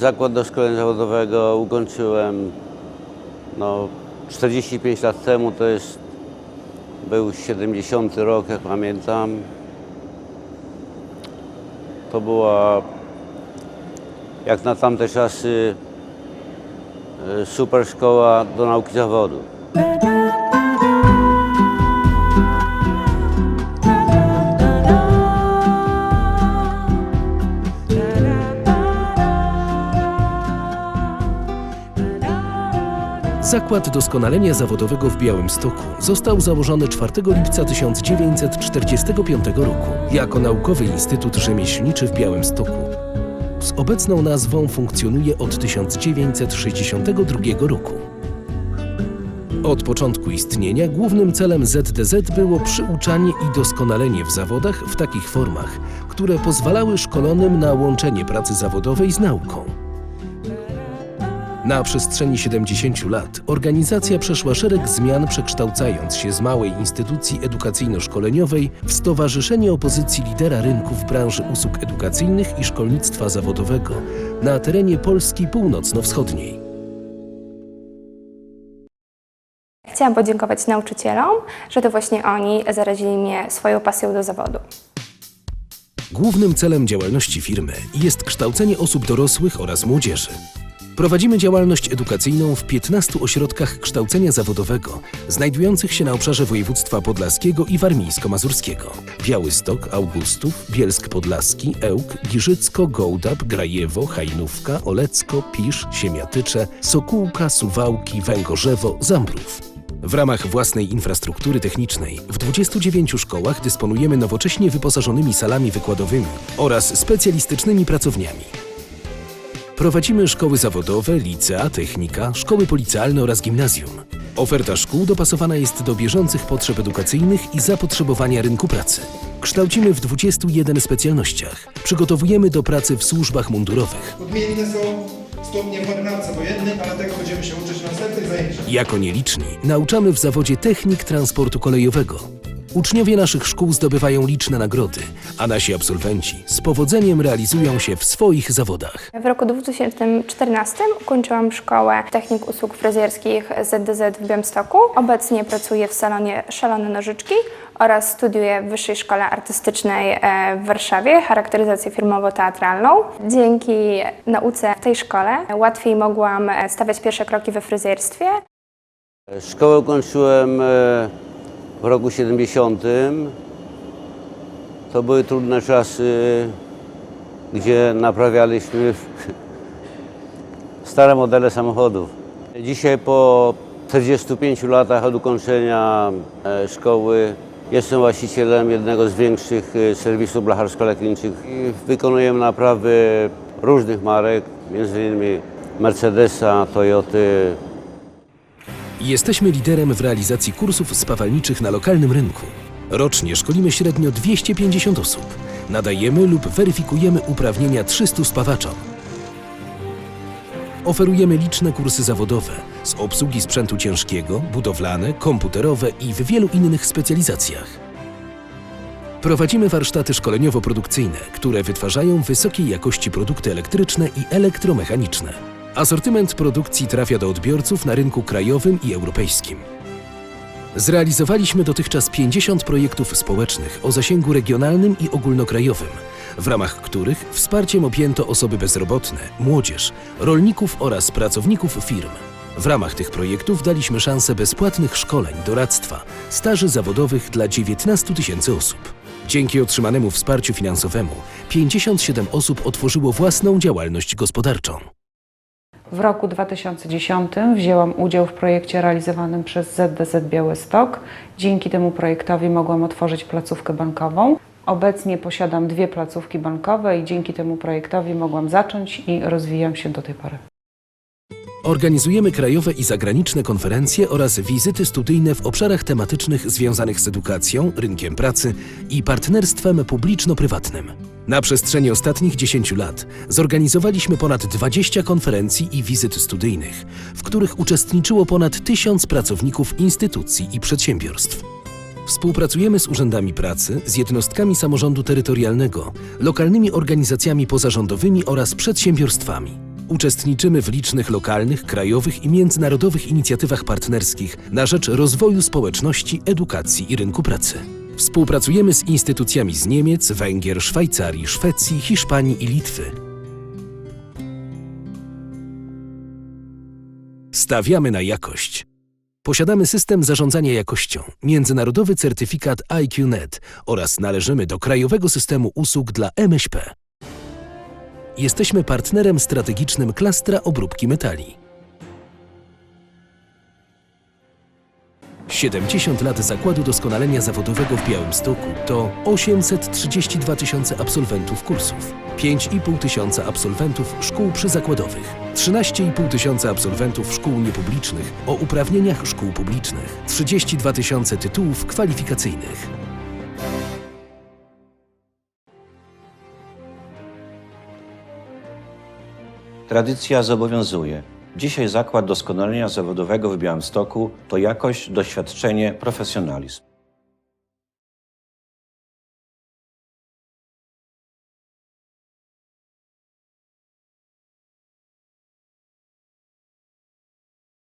Zakład doszkolenia zawodowego ukończyłem no, 45 lat temu, to jest był 70 rok, jak pamiętam. To była jak na tamte czasy e, super szkoła do nauki zawodu. Zakład Doskonalenia Zawodowego w Białymstoku został założony 4 lipca 1945 roku jako Naukowy Instytut Rzemieślniczy w Białymstoku. Z obecną nazwą funkcjonuje od 1962 roku. Od początku istnienia głównym celem ZDZ było przyuczanie i doskonalenie w zawodach w takich formach, które pozwalały szkolonym na łączenie pracy zawodowej z nauką. Na przestrzeni 70 lat organizacja przeszła szereg zmian, przekształcając się z małej instytucji edukacyjno-szkoleniowej w Stowarzyszenie Opozycji Lidera Rynku w branży usług edukacyjnych i szkolnictwa zawodowego na terenie Polski Północno-Wschodniej. Chciałam podziękować nauczycielom, że to właśnie oni zarazili mnie swoją pasją do zawodu. Głównym celem działalności firmy jest kształcenie osób dorosłych oraz młodzieży. Prowadzimy działalność edukacyjną w 15 ośrodkach kształcenia zawodowego, znajdujących się na obszarze województwa podlaskiego i warmińsko-mazurskiego. Białystok, Augustów, Bielsk Podlaski, Ełk, Giżycko, Gołdap, Grajewo, Hajnówka, Olecko, Pisz, Siemiatycze, Sokółka, Suwałki, Węgorzewo, Zambrów. W ramach własnej infrastruktury technicznej w 29 szkołach dysponujemy nowocześnie wyposażonymi salami wykładowymi oraz specjalistycznymi pracowniami. Prowadzimy szkoły zawodowe, licea, technika, szkoły policjalne oraz gimnazjum. Oferta szkół dopasowana jest do bieżących potrzeb edukacyjnych i zapotrzebowania rynku pracy. Kształcimy w 21 specjalnościach. Przygotowujemy do pracy w służbach mundurowych. Odmienne są stopnie w marynarce wojennej, ale tego będziemy się uczyć na następnych zajęciach. Jako nieliczni nauczamy w zawodzie technik transportu kolejowego. Uczniowie naszych szkół zdobywają liczne nagrody, a nasi absolwenci z powodzeniem realizują się w swoich zawodach. W roku 2014 ukończyłam szkołę technik usług fryzjerskich ZDZ w Białymstoku. Obecnie pracuję w salonie Szalone Nożyczki oraz studiuję w Wyższej Szkole Artystycznej e, w Warszawie charakteryzację filmowo-teatralną. Dzięki nauce w tej szkole łatwiej mogłam e, stawiać pierwsze kroki we fryzjerstwie. Szkołę ukończyłem e, w roku 70. To były trudne czasy, gdzie naprawialiśmy stare modele samochodów. Dzisiaj po 45 latach od ukończenia e, szkoły jestem właścicielem jednego z większych e, serwisów blacharsko-lotniczych i wykonujemy naprawy różnych marek, m.in. Mercedesa, Toyoty, Jesteśmy liderem w realizacji kursów spawalniczych na lokalnym rynku. Rocznie szkolimy średnio 250 osób. Nadajemy lub weryfikujemy uprawnienia 300 spawaczom. Oferujemy liczne kursy zawodowe z obsługi sprzętu ciężkiego, budowlane, komputerowe i w wielu innych specjalizacjach. Prowadzimy warsztaty szkoleniowo-produkcyjne, które wytwarzają wysokiej jakości produkty elektryczne i elektromechaniczne. Asortyment produkcji trafia do odbiorców na rynku krajowym i europejskim. Zrealizowaliśmy dotychczas 50 projektów społecznych o zasięgu regionalnym i ogólnokrajowym, w ramach których wsparciem objęto osoby bezrobotne, młodzież, rolników oraz pracowników firm. W ramach tych projektów daliśmy szansę bezpłatnych szkoleń, doradztwa, staży zawodowych dla 19 tysięcy osób. Dzięki otrzymanemu wsparciu finansowemu 57 osób otworzyło własną działalność gospodarczą. W roku 2010 wzięłam udział w projekcie realizowanym przez ZDZ Białystok. Dzięki temu projektowi mogłam otworzyć placówkę bankową. Obecnie posiadam dwie placówki bankowe i dzięki temu projektowi mogłam zacząć i rozwijam się do tej pory. Organizujemy krajowe i zagraniczne konferencje oraz wizyty studyjne w obszarach tematycznych związanych z edukacją, rynkiem pracy i partnerstwem publiczno-prywatnym. Na przestrzeni ostatnich 10 lat zorganizowaliśmy ponad 20 konferencji i wizyt studyjnych, w których uczestniczyło ponad 1000 pracowników instytucji i przedsiębiorstw. Współpracujemy z urzędami pracy, z jednostkami samorządu terytorialnego, lokalnymi organizacjami pozarządowymi oraz przedsiębiorstwami. Uczestniczymy w licznych lokalnych, krajowych i międzynarodowych inicjatywach partnerskich na rzecz rozwoju społeczności, edukacji i rynku pracy. Współpracujemy z instytucjami z Niemiec, Węgier, Szwajcarii, Szwecji, Hiszpanii i Litwy. Stawiamy na jakość. Posiadamy system zarządzania jakością, międzynarodowy certyfikat IQNet oraz należymy do krajowego systemu usług dla MŚP. Jesteśmy partnerem strategicznym klastra obróbki metali. 70 lat Zakładu Doskonalenia Zawodowego w Białymstoku to 832 tysiące absolwentów kursów, 5,5 tysiąca absolwentów szkół przyzakładowych, 13,5 tysiąca absolwentów szkół niepublicznych o uprawnieniach szkół publicznych, 32 tysiące tytułów kwalifikacyjnych. Tradycja zobowiązuje. Dzisiaj Zakład Doskonalenia Zawodowego w Białymstoku to jakość, doświadczenie, profesjonalizm.